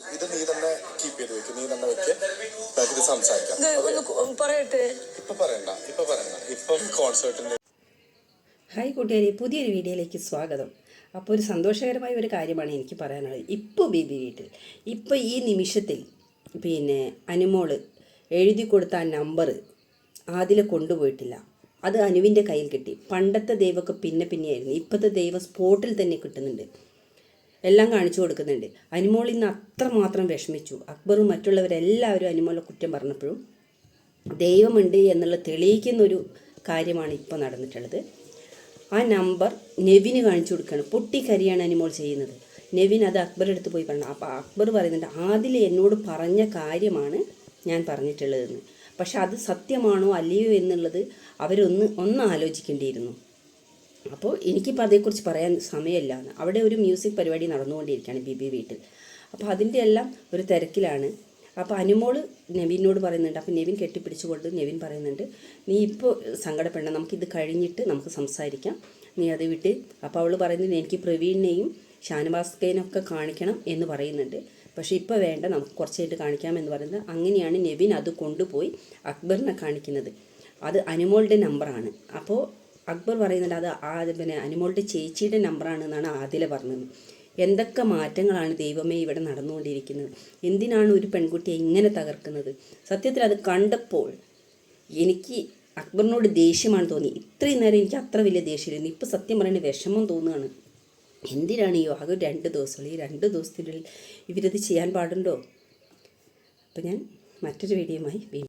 ഇത് നീ തന്നെ കീപ്പ് ചെയ്ത് വെക്കും. നീ തന്നെ വെക്ക്. നമുക്കിത് സംസാരിക്കാം. പറയട്ടെ? ഇപ്പൊ പറയണ്ട. ഇപ്പൊ പറയണ്ട. ഇപ്പം കോൺസേർട്ടിന്റെ ഹായ് കൂട്ടുകാരി പുതിയൊരു വീഡിയോയിലേക്ക് സ്വാഗതം. അപ്പോൾ ഒരു സന്തോഷകരമായ ഒരു കാര്യമാണ് എനിക്ക് പറയാനുള്ളത്. ഇപ്പോൾ ബേബി വീട്ടിൽ ഇപ്പോൾ ഈ നിമിഷത്തിൽ പിന്നെ അനുമോൾ എഴുതി കൊടുത്ത ആ നമ്പർ ആദിൽ കൊണ്ടുപോയിട്ടില്ല. അത് അനുവിന്റെ കയ്യിൽ കിട്ടി. പണ്ടത്തെ ദൈവമൊക്കെ പിന്നെ പിന്നെയായിരുന്നു. ഇപ്പോഴത്തെ ദൈവം സ്പോട്ടിൽ തന്നെ കിട്ടുന്നുണ്ട്. എല്ലാം കാണിച്ചു കൊടുക്കുന്നുണ്ട്. അനുമോൾ ഇന്ന് അത്രമാത്രം വിഷമിച്ചു. അക്ബറും മറ്റുള്ളവരെല്ലാവരും അനുമോളെ കുറ്റം പറഞ്ഞപ്പോഴും ദൈവമുണ്ട് എന്നുള്ള തെളിയിക്കുന്ന ഒരു കാര്യമാണ് ഇപ്പോൾ നടന്നിട്ടുള്ളത്. ആ നമ്പർ നെവിന് കാണിച്ചു കൊടുക്കുകയാണ്. പൊട്ടിക്കരിയാണ് അനിമോൾ ചെയ്യുന്നത്. നെവിൻ അത് അക്ബർ അടുത്ത് പോയി പറഞ്ഞു. അപ്പോൾ അക്ബർ പറയുന്നുണ്ട് ആദിൽ എന്നോട് പറഞ്ഞ കാര്യമാണ് ഞാൻ പറഞ്ഞിട്ടുള്ളതെന്ന്. പക്ഷെ അത് സത്യമാണോ അല്ലയോ എന്നുള്ളത് അവരൊന്ന് ഒന്ന് ആലോചിക്കേണ്ടിയിരുന്നു. അപ്പോൾ എനിക്കിപ്പോൾ അതേക്കുറിച്ച് പറയാൻ സമയമില്ലാന്ന്. അവിടെ ഒരു മ്യൂസിക് പരിപാടി നടന്നുകൊണ്ടിരിക്കുകയാണ് ബി ബി വീട്ടിൽ. അപ്പോൾ അതിന്റെ എല്ലാം ഒരു തിരക്കിലാണ്. അപ്പോൾ അനുമോൾ നെവിനോട് പറയുന്നുണ്ട് അപ്പോൾ നെവിൻ കെട്ടിപ്പിടിച്ചുകൊണ്ട് നെവിൻ പറയുന്നുണ്ട് നീ ഇപ്പോൾ സങ്കടപ്പെടണം നമുക്കിത് കഴിഞ്ഞിട്ട് നമുക്ക് സംസാരിക്കാം. നീ അത് വിട്ട് അപ്പോൾ അവൾ പറയുന്നത് എനിക്ക് പ്രവീണിനെയും ഷാനവാസ്കേനൊക്കെ കാണിക്കണം എന്ന് പറയുന്നുണ്ട്. പക്ഷേ ഇപ്പോൾ വേണ്ട നമുക്ക് കുറച്ച് കഴിഞ്ഞിട്ട് കാണിക്കാം എന്ന് പറയുന്നത് അങ്ങനെയാണ് നെവിൻ അത് കൊണ്ടുപോയി അക്ബറിനെ കാണിക്കുന്നത്. അത് അനുമോളുടെ നമ്പറാണ്. അപ്പോൾ അക്ബർ പറയുന്നുണ്ട് അത് ആ പിന്നെ അനുമോളുടെ ചേച്ചിയുടെ നമ്പറാണ് എന്നാണ് ആദില പറഞ്ഞത്. എന്തൊക്കെ മാറ്റങ്ങളാണ് ദൈവമേ ഇവിടെ നടന്നുകൊണ്ടിരിക്കുന്നത്? എന്തിനാണ് ഒരു പെൺകുട്ടിയെ ഇങ്ങനെ തകർക്കുന്നത്? സത്യത്തിൽ അത് കണ്ടപ്പോൾ എനിക്ക് അക്ബറിനോട് ദേഷ്യമാണ് തോന്നി. ഇത്രയും നേരം എനിക്ക് അത്ര വലിയ ദേഷ്യമില്ല ഇപ്പോൾ സത്യം പറയുന്നത് വിഷമം തോന്നുകയാണ്. എന്തിനാണ് ഈ ആകെ രണ്ട് ദിവസമുള്ള ഈ രണ്ട് ദിവസത്തിനുള്ളിൽ ഇവരത് ചെയ്യാൻ പാടുണ്ടോ? അപ്പോൾ ഞാൻ മറ്റൊരു വീഡിയോയുമായി വീണ്ടും